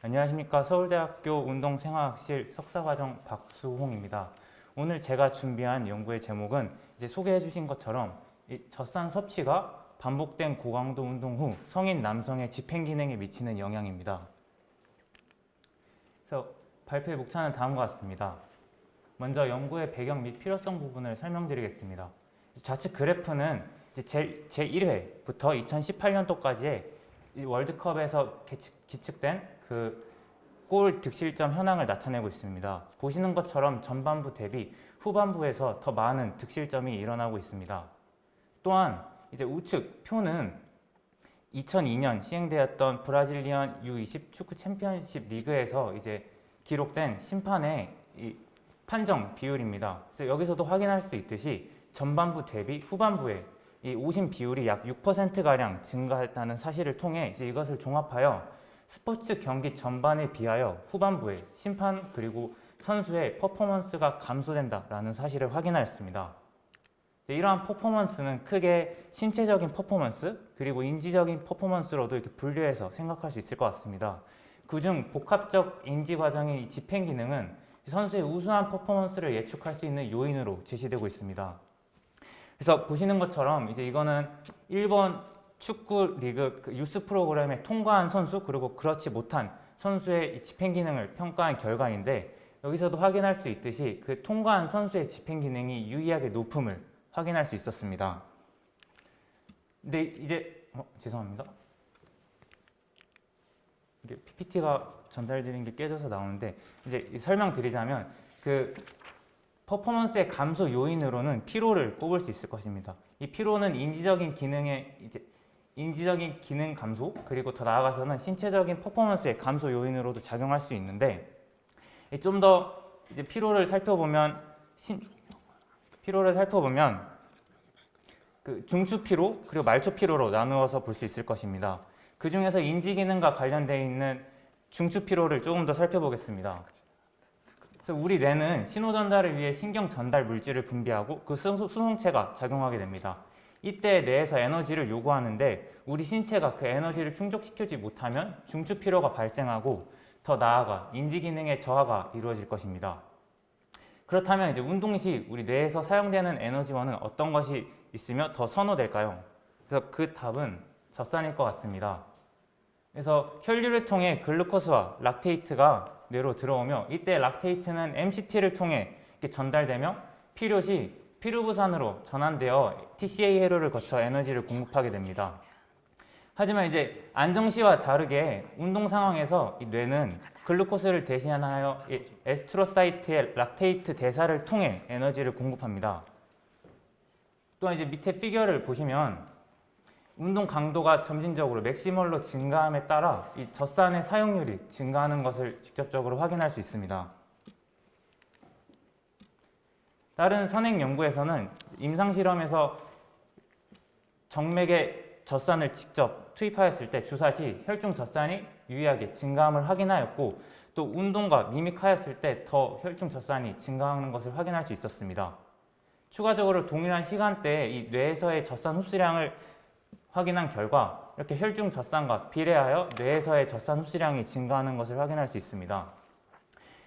안녕하십니까 서울대학교 운동생화학실 석사과정 박수홍입니다. 오늘 제가 준비한 연구의 제목은 이제 소개해 주신 것처럼 이 젖산 섭취가 반복된 고강도 운동 후 성인 남성의 집행 기능에 미치는 영향입니다. 그래서 발표의 목차는 다음과 같습니다. 먼저 연구의 배경 및 필요성 부분을 설명드리겠습니다. 좌측 그래프는 이제 제, 제1회부터 2018년도까지의 이 월드컵에서 기측된 그 골 득실점 현황을 나타내고 있습니다. 보시는 것처럼 전반부 대비 후반부에서 더 많은 득실점이 일어나고 있습니다. 또한 이제 우측 표는 2002년 시행되었던 브라질리언 U20 축구 챔피언십 리그에서 이제 기록된 심판의 이 판정 비율입니다. 그래서 여기서도 확인할 수 있듯이 전반부 대비 후반부에 이 오심 비율이 약 6%가량 증가했다는 사실을 통해 이제 이것을 종합하여 스포츠 경기 전반에 비하여 후반부에 심판 그리고 선수의 퍼포먼스가 감소된다라는 사실을 확인하였습니다. 네, 이러한 퍼포먼스는 크게 신체적인 퍼포먼스 그리고 인지적인 퍼포먼스로도 이렇게 분류해서 생각할 수 있을 것 같습니다. 그중 복합적 인지 과정의 이 집행 기능은 선수의 우수한 퍼포먼스를 예측할 수 있는 요인으로 제시되고 있습니다. 그래서 보시는 것처럼 이제 이거는 일본 축구 리그 그 유스 프로그램에 통과한 선수 그리고 그렇지 못한 선수의 이 집행 기능을 평가한 결과인데 여기서도 확인할 수 있듯이 그 통과한 선수의 집행 기능이 유의하게 높음을 확인할 수 있었습니다. 근데 이제 어, 죄송합니다. 이게 PPT가 전달드린 게 깨져서 나오는데 이제 설명드리자면 그 퍼포먼스의 감소 요인으로는 피로를 꼽을 수 있을 것입니다. 이 피로는 인지적인 기능의 이제 인지적인 기능 감소 그리고 더 나아가서는 신체적인 퍼포먼스의 감소 요인으로도 작용할 수 있는데 좀 더 이제 피로를 살펴보면 신, 피로를 살펴보면 그 중추 피로 그리고 말초 피로로 나누어서 볼 수 있을 것입니다. 그 중에서 인지 기능과 관련되어 있는 중추 피로를 조금 더 살펴보겠습니다. 그래서 우리 뇌는 신호 전달을 위해 신경 전달 물질을 분비하고 그 수- 수송체가 작용하게 됩니다. 이때 뇌에서 에너지를 요구하는데 우리 신체가 그 에너지를 충족시키지 못하면 중추 피로가 발생하고 더 나아가 인지 기능의 저하가 이루어질 것입니다. 그렇다면 이제 운동 시 우리 뇌에서 사용되는 에너지원은 어떤 것이 있으며 더 선호될까요? 그래서 그 답은 젖산일 것 같습니다. 그래서 혈류를 통해 글루코스와 락테이트가 뇌로 들어오며 이때 락테이트는 MCT를 통해 전달되며 필요 시 피루부산으로 전환되어 TCA 회로를 거쳐 에너지를 공급하게 됩니다. 하지만 이제 안정시와 다르게 운동 상황에서 이 뇌는 글루코스를 대신하여 이 에스트로사이트의 락테이트 대사를 통해 에너지를 공급합니다. 또한 이제 밑에 피겨를 보시면 운동 강도가 점진적으로 맥시멀로 증가함에 따라 이 젖산의 사용률이 증가하는 것을 직접적으로 확인할 수 있습니다. 다른 선행 연구에서는 임상 실험에서 정맥에 젖산을 직접 투입하였을 때 주사 시 혈중 젖산이 유의하게 증가함을 확인하였고 또 운동과 미믹하였을 때 더 혈중 젖산이 증가하는 것을 확인할 수 있었습니다. 추가적으로 동일한 시간대에 이 뇌에서의 젖산 흡수량을 확인한 결과 이렇게 혈중 젖산과 비례하여 뇌에서의 젖산 흡수량이 증가하는 것을 확인할 수 있습니다.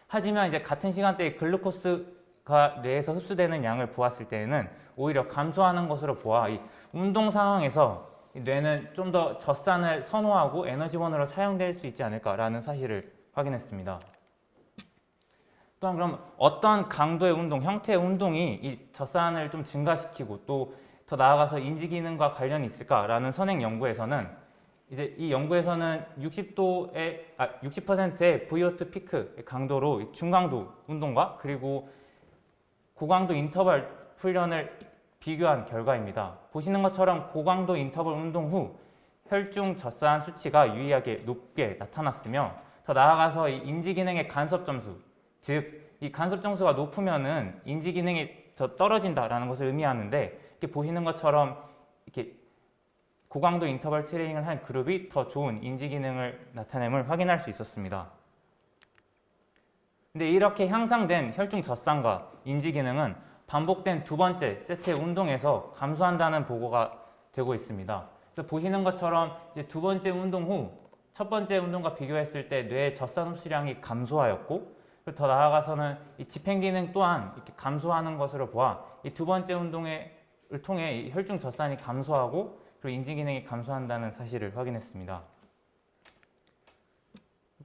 하지만 이제 같은 시간대에 글루코스 가 뇌에서 흡수되는 양을 보았을 때에는 오히려 감소하는 것으로 보아 이 운동 상황에서 이 뇌는 좀 더 젖산을 선호하고 에너지원으로 사용될 수 있지 않을까라는 사실을 확인했습니다. 또한 그럼 어떤 강도의 운동, 형태의 운동이 이 젖산을 좀 증가시키고 또 더 나아가서 인지 기능과 관련이 있을까라는 선행 연구에서는 이제 이 연구에서는 60도의 아 60%의 VO2 피크 강도로 중강도 운동과 그리고 고강도 인터벌 훈련을 비교한 결과입니다. 보시는 것처럼 고강도 인터벌 운동 후 혈중 젖산 수치가 유의하게 높게 나타났으며 더 나아가서 이 인지 기능의 간섭 점수, 즉 이 간섭 점수가 높으면은 인지 기능이 더 떨어진다라는 것을 의미하는데 이렇게 보시는 것처럼 이렇게 고강도 인터벌 트레이닝을 한 그룹이 더 좋은 인지 기능을 나타냄을 확인할 수 있었습니다. 근데 이렇게 향상된 혈중 젖산과 인지 기능은 반복된 두 번째 세트의 운동에서 감소한다는 보고가 되고 있습니다. 그래서 보시는 것처럼 이제 두 번째 운동 후 첫 번째 운동과 비교했을 때 뇌의 젖산 흡수량이 감소하였고 더 나아가서는 이 집행 기능 또한 이렇게 감소하는 것으로 보아 이 두 번째 운동을 통해 이 혈중 젖산이 감소하고 그리고 인지 기능이 감소한다는 사실을 확인했습니다.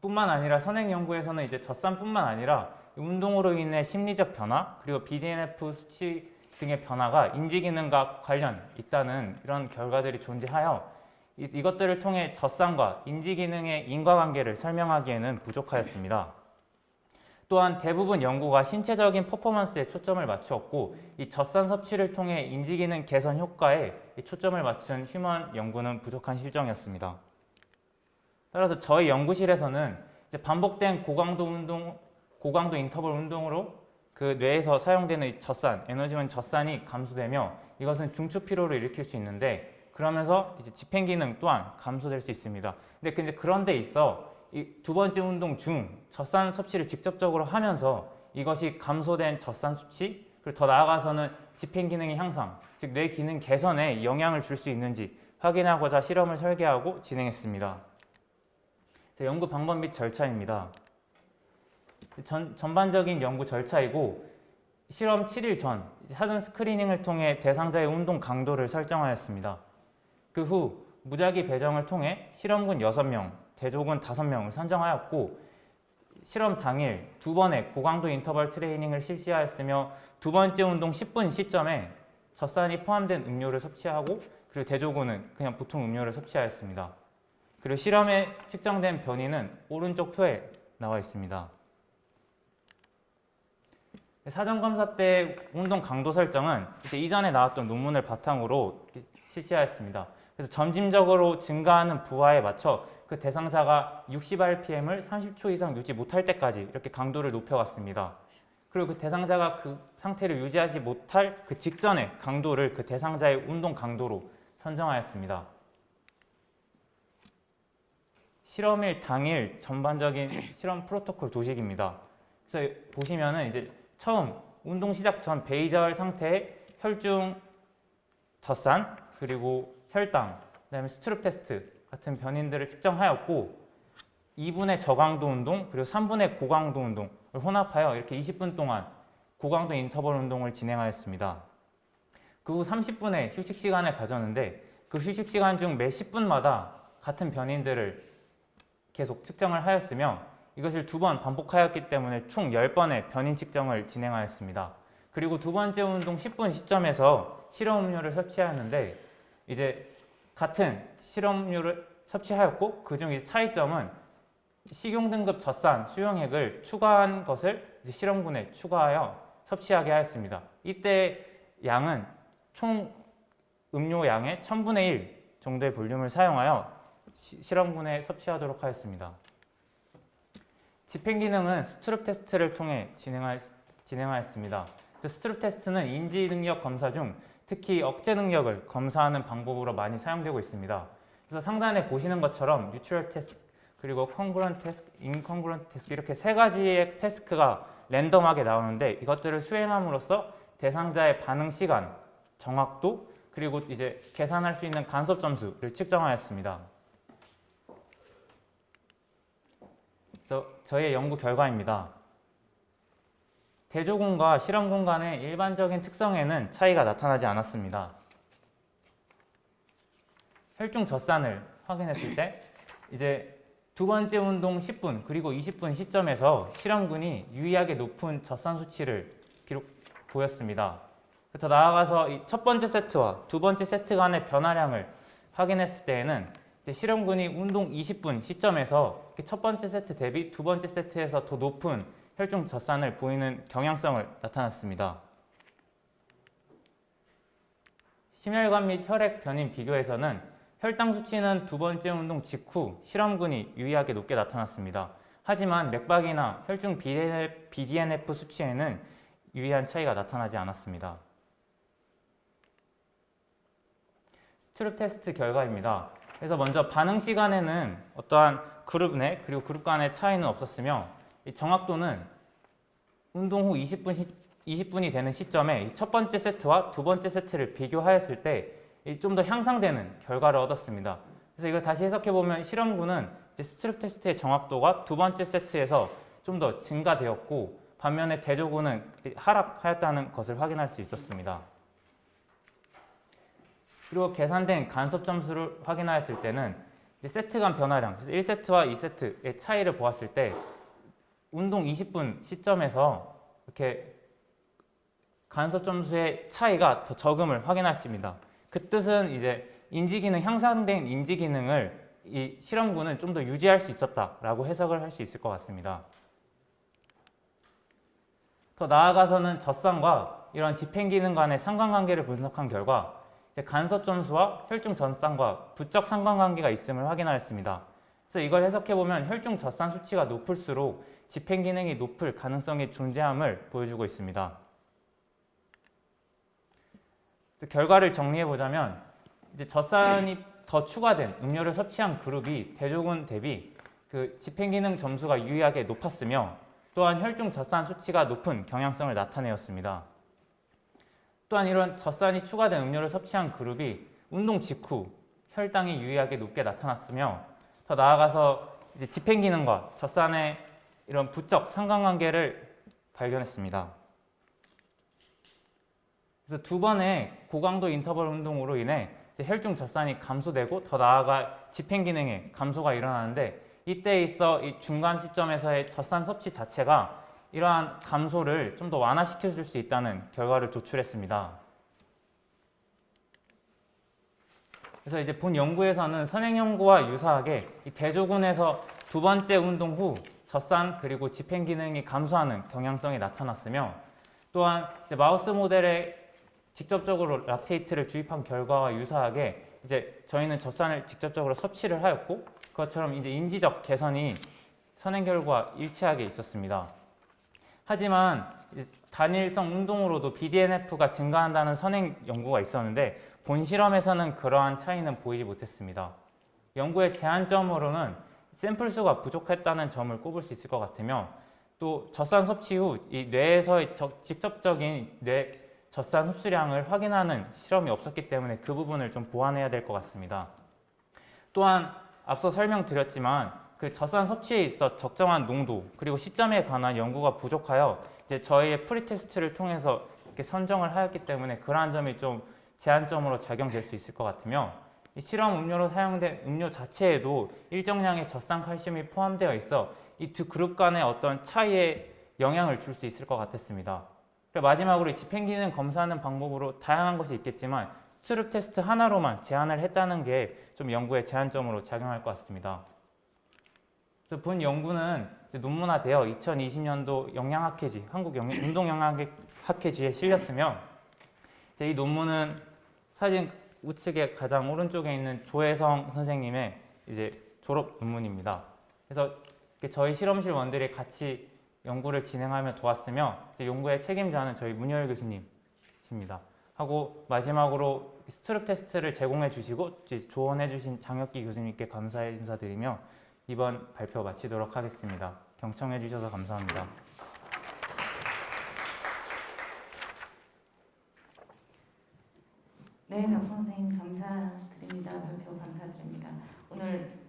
뿐만 아니라 선행 연구에서는 이제 젖산뿐만 아니라 운동으로 인해 심리적 변화 그리고 BDNF 수치 등의 변화가 인지 기능과 관련 있다는 이런 결과들이 존재하여 이, 이것들을 통해 젖산과 인지 기능의 인과관계를 설명하기에는 부족하였습니다. 또한 대부분 연구가 신체적인 퍼포먼스에 초점을 맞추었고 이 젖산 섭취를 통해 인지 기능 개선 효과에 이 초점을 맞춘 휴먼 연구는 부족한 실정이었습니다. 따라서 저희 연구실에서는 반복된 고강도 운동, 고강도 인터벌 운동으로 그 뇌에서 사용되는 이 젖산, 에너지원 젖산이 감소되며 이것은 중추 피로를 일으킬 수 있는데 그러면서 이제 집행 기능 또한 감소될 수 있습니다. 근데 근데 그런 데 있어 이 두 번째 운동 중 젖산 섭취를 직접적으로 하면서 이것이 감소된 젖산 수치 그리고 더 나아가서는 집행 기능의 향상, 즉 뇌 기능 개선에 영향을 줄 수 있는지 확인하고자 실험을 설계하고 진행했습니다. 자, 연구 방법 및 절차입니다. 전, 전반적인 연구 절차이고 실험 7일 전 사전 스크리닝을 통해 대상자의 운동 강도를 설정하였습니다. 그 후 무작위 배정을 통해 실험군 6명, 대조군 5명을 선정하였고 실험 당일 두 번의 고강도 인터벌 트레이닝을 실시하였으며 두 번째 운동 10분 시점에 젖산이 포함된 음료를 섭취하고 그리고 대조군은 그냥 보통 음료를 섭취하였습니다. 그리고 실험에 측정된 변이는 오른쪽 표에 나와 있습니다. 사전 검사 때 운동 강도 설정은 이제 이전에 나왔던 논문을 바탕으로 실시하였습니다. 그래서 점진적으로 증가하는 부하에 맞춰 그 대상자가 60rpm을 30초 이상 유지 못할 때까지 이렇게 강도를 높여갔습니다. 그리고 그 대상자가 그 상태를 유지하지 못할 그 직전에 강도를 그 대상자의 운동 강도로 선정하였습니다. 실험일 당일 전반적인 실험 프로토콜 도식입니다. 그래서 보시면은 이제 처음 운동 시작 전 베이절 상태의 혈중 젖산 그리고 혈당 그다음에 스트룹 테스트 같은 변인들을 측정하였고 2분의 저강도 운동 그리고 3분의 고강도 운동을 혼합하여 이렇게 20분 동안 고강도 인터벌 운동을 진행하였습니다. 그 후 30분의 휴식 시간을 가졌는데 그 휴식 시간 중 매 10분마다 같은 변인들을 계속 측정을 하였으며 이것을 두 번 반복하였기 때문에 총 10번의 변인 측정을 진행하였습니다. 그리고 두 번째 운동 10분 시점에서 실험 음료를 섭취하였는데 이제 같은 실험 음료를 섭취하였고 그중 차이점은 식용 등급 젖산 수용액을 추가한 것을 실험군에 추가하여 섭취하게 하였습니다. 이때 양은 총 음료 양의 1000분의 1 정도의 볼륨을 사용하여 시- 실험군에 섭취하도록 하였습니다. 집행 기능은 스트룹 테스트를 통해 진행하, 진행하였습니다. 그 스트룹 테스트는 인지 능력 검사 중 특히 억제 능력을 검사하는 방법으로 많이 사용되고 있습니다. 그래서 상단에 보시는 것처럼 뉴트럴 테스트 그리고 컨그런 테스트, 인컨그런 테스트 이렇게 세 가지의 테스크가 랜덤하게 나오는데 이것들을 수행함으로써 대상자의 반응 시간, 정확도 그리고 이제 계산할 수 있는 간섭 점수를 측정하였습니다. 그래서 저희의 연구 결과입니다. 대조군과 실험군 간의 일반적인 특성에는 차이가 나타나지 않았습니다. 혈중 젖산을 확인했을 때 이제 두 번째 운동 10분 그리고 20분 시점에서 실험군이 유의하게 높은 젖산 수치를 기록 보였습니다. 더 나아가서 이첫 번째 세트와 두 번째 세트 간의 변화량을 확인했을 때에는 실험군이 운동 20분 시점에서 첫 번째 세트 대비 두 번째 세트에서 더 높은 혈중 젖산을 보이는 경향성을 나타났습니다. 심혈관 및 혈액 변인 비교에서는 혈당 수치는 두 번째 운동 직후 실험군이 유의하게 높게 나타났습니다. 하지만 맥박이나 혈중 BDNF 수치에는 유의한 차이가 나타나지 않았습니다. 스트룹 테스트 결과입니다. 그래서 먼저 반응 시간에는 어떠한 그룹 내 그리고 그룹 간의 차이는 없었으며 이 정확도는 운동 후 20분 20분이 되는 시점에 이첫 번째 세트와 두 번째 세트를 비교하였을 때 좀 더 향상되는 결과를 얻었습니다. 그래서 이거 다시 해석해 보면 실험군은 스트립 테스트의 정확도가 두 번째 세트에서 좀 더 증가되었고 반면에 대조군은 하락하였다는 것을 확인할 수 있었습니다. 그리고 계산된 간섭 점수를 확인하였을 때는 세트 간 변화량, 그래서 1세트와 2세트의 차이를 보았을 때 운동 20분 시점에서 이렇게 간섭 점수의 차이가 더 적음을 있습니다. 그 뜻은 이제 인지 기능 향상된 인지 기능을 이 실험군은 좀 더 유지할 수 있었다라고 해석을 할 수 있을 것 같습니다. 더 나아가서는 젖산과 이런 집행 기능 간의 상관관계를 분석한 결과 간섭 점수와 혈중 전산과 부적 상관관계가 있음을 확인하였습니다. 그래서 이걸 해석해 보면 혈중 젖산 수치가 높을수록 집행 기능이 높을 가능성이 존재함을 보여주고 있습니다. 결과를 정리해 보자면 이제 젖산이 더 추가된 음료를 섭취한 그룹이 대조군 대비 그 집행 기능 점수가 유의하게 높았으며 또한 혈중 젖산 수치가 높은 경향성을 나타내었습니다. 또한 이런 젖산이 추가된 음료를 섭취한 그룹이 운동 직후 혈당이 유의하게 높게 나타났으며 더 나아가서 이제 집행 기능과 젖산의 이런 부적 상관관계를 발견했습니다. 그래서 두 번의 고강도 인터벌 운동으로 인해 이제 혈중 젖산이 감소되고 더 나아가 집행 기능의 감소가 일어나는데 이때 있어 이 중간 시점에서의 젖산 섭취 자체가 이러한 감소를 좀 더 완화시켜 줄 수 있다는 결과를 도출했습니다. 그래서 이제 본 연구에서는 선행 연구와 유사하게 이 대조군에서 두 번째 운동 후 젖산 그리고 집행 기능이 감소하는 경향성이 나타났으며 또한 마우스 모델에 직접적으로 락테이트를 주입한 결과와 유사하게 이제 저희는 젖산을 직접적으로 섭취를 하였고 그것처럼 이제 인지적 개선이 선행 결과 일치하게 있었습니다. 하지만 단일성 운동으로도 BDNF가 증가한다는 선행 연구가 있었는데 본 실험에서는 그러한 차이는 보이지 못했습니다. 연구의 제한점으로는 샘플 수가 부족했다는 점을 꼽을 수 있을 것 같으며 또 젖산 섭취 후 이 뇌에서의 적- 직접적인 뇌 젖산 흡수량을 확인하는 실험이 없었기 때문에 그 부분을 좀 보완해야 될 것 같습니다. 또한 앞서 설명드렸지만 그 젖산 섭취에 있어 적정한 농도 그리고 시점에 관한 연구가 부족하여 이제 저희의 프리테스트를 통해서 이렇게 선정을 하였기 때문에 그러한 점이 좀 제한점으로 작용될 수 있을 것 같으며 이 실험 음료로 사용된 음료 자체에도 일정량의 젖산 칼슘이 포함되어 있어 이 두 그룹 간의 어떤 차이에 영향을 줄 수 있을 것 같았습니다. 마지막으로 이 집행 기능 검사하는 방법으로 다양한 것이 있겠지만 스트룹 테스트 하나로만 제한을 했다는 게 좀 연구의 제한점으로 작용할 것 같습니다. 그래서 본 연구는 논문화되어 2020년도 영양학회지 한국 영양, 운동 영양학회지에 실렸으며 이제 이 논문은 사진 우측에 가장 오른쪽에 있는 조혜성 선생님의 이제 졸업 논문입니다. 그래서 저희 실험실 원들이 같이 연구를 진행하며 도왔으며 연구의 책임자는 저희 문열 교수님입니다. 하고 마지막으로 스트룹 테스트를 제공해 주시고 조언해 주신 장혁기 교수님께 감사의 인사드리며 이번 발표 마치도록 하겠습니다. 경청해 주셔서 감사합니다. 네, 박 선생님 감사드립니다. 발표 감사드립니다. 오늘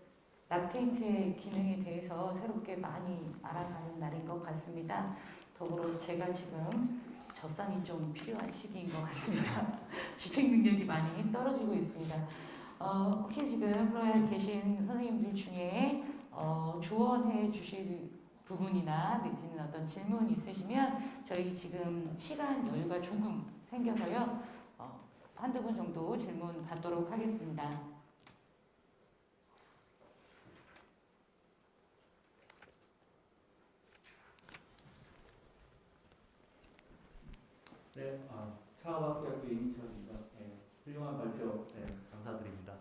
락테이트의 기능에 대해서 새롭게 많이 알아가는 날인 것 같습니다. 더불어 제가 지금 젖산이 좀 필요한 시기인 것 같습니다. 집행 능력이 많이 떨어지고 있습니다. 어, 혹시 지금 프로에 계신 선생님들 중에 어, 조언해 주실 부분이나 내지는 어떤 질문 있으시면 저희 지금 시간 여유가 조금 생겨서요. 어, 한두 분 정도 질문 받도록 하겠습니다. 네, 아, 차학대학교 이민철입니다. 네, 훌륭한 발표 네, 감사드립니다.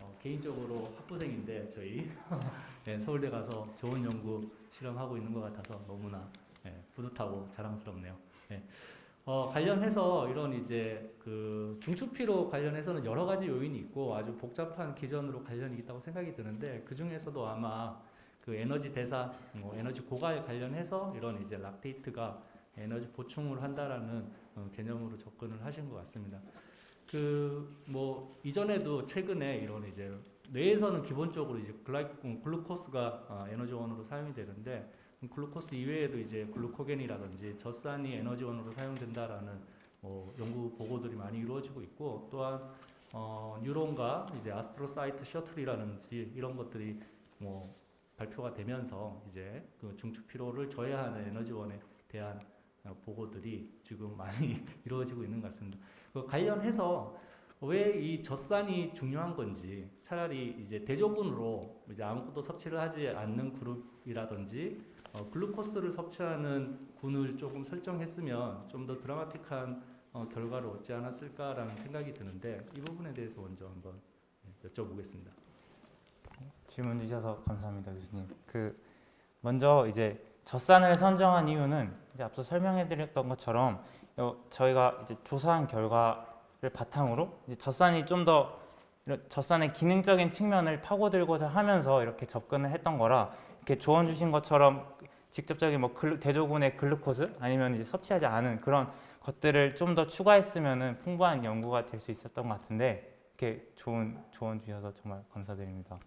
어, 개인적으로 학부생인데 저희 네, 서울대 가서 좋은 연구 실험하고 있는 것 같아서 너무나 네, 뿌듯하고 자랑스럽네요. 네. 어, 관련해서 이런 이제 그 중추피로 관련해서는 여러 가지 요인이 있고 아주 복잡한 기전으로 관련이 있다고 생각이 드는데 그 중에서도 아마 그 에너지 대사, 뭐 에너지 고갈 관련해서 이런 이제 락테이트가 에너지 보충을 한다라는 어, 개념으로 접근을 하신 것 같습니다. 그 뭐 이전에도 최근에 이런 이제 뇌에서는 기본적으로 이제 글라이, 음, 글루코스가 어, 에너지원으로 사용이 되는데 음, 글루코스 이외에도 이제 글루코겐이라든지 젖산이 에너지원으로 사용된다라는 뭐 연구 보고들이 많이 이루어지고 있고 또한 어, 뉴론과 이제 아스트로사이트 셔틀이라든지 이런 것들이 뭐 발표가 되면서 이제 그 중추 피로를 저해하는 에너지원에 대한 어, 보고들이 지금 많이 이루어지고 있는 것 같습니다. 그 관련해서 왜 이 젖산이 중요한 건지 차라리 이제 대조군으로 이제 아무것도 섭취를 하지 않는 그룹이라든지 어, 글루코스를 섭취하는 군을 조금 설정했으면 좀 더 드라마틱한 어, 결과를 얻지 않았을까라는 생각이 드는데 이 부분에 대해서 먼저 한번 네, 여쭤보겠습니다. 질문 주셔서 감사합니다, 교수님. 그 먼저 이제 젖산을 선정한 이유는 이제 앞서 설명해드렸던 것처럼 어, 저희가 이제 조사한 결과를 바탕으로 젖산이 좀 더 젖산의 기능적인 측면을 파고들고자 하면서 이렇게 접근을 했던 거라 이렇게 조언 주신 것처럼 직접적인 뭐 글루, 대조군의 글루코스 아니면 이제 섭취하지 않은 그런 것들을 좀 더 추가했으면은 풍부한 연구가 될 수 있었던 것 같은데 이렇게 좋은 조언 주셔서 정말 감사드립니다.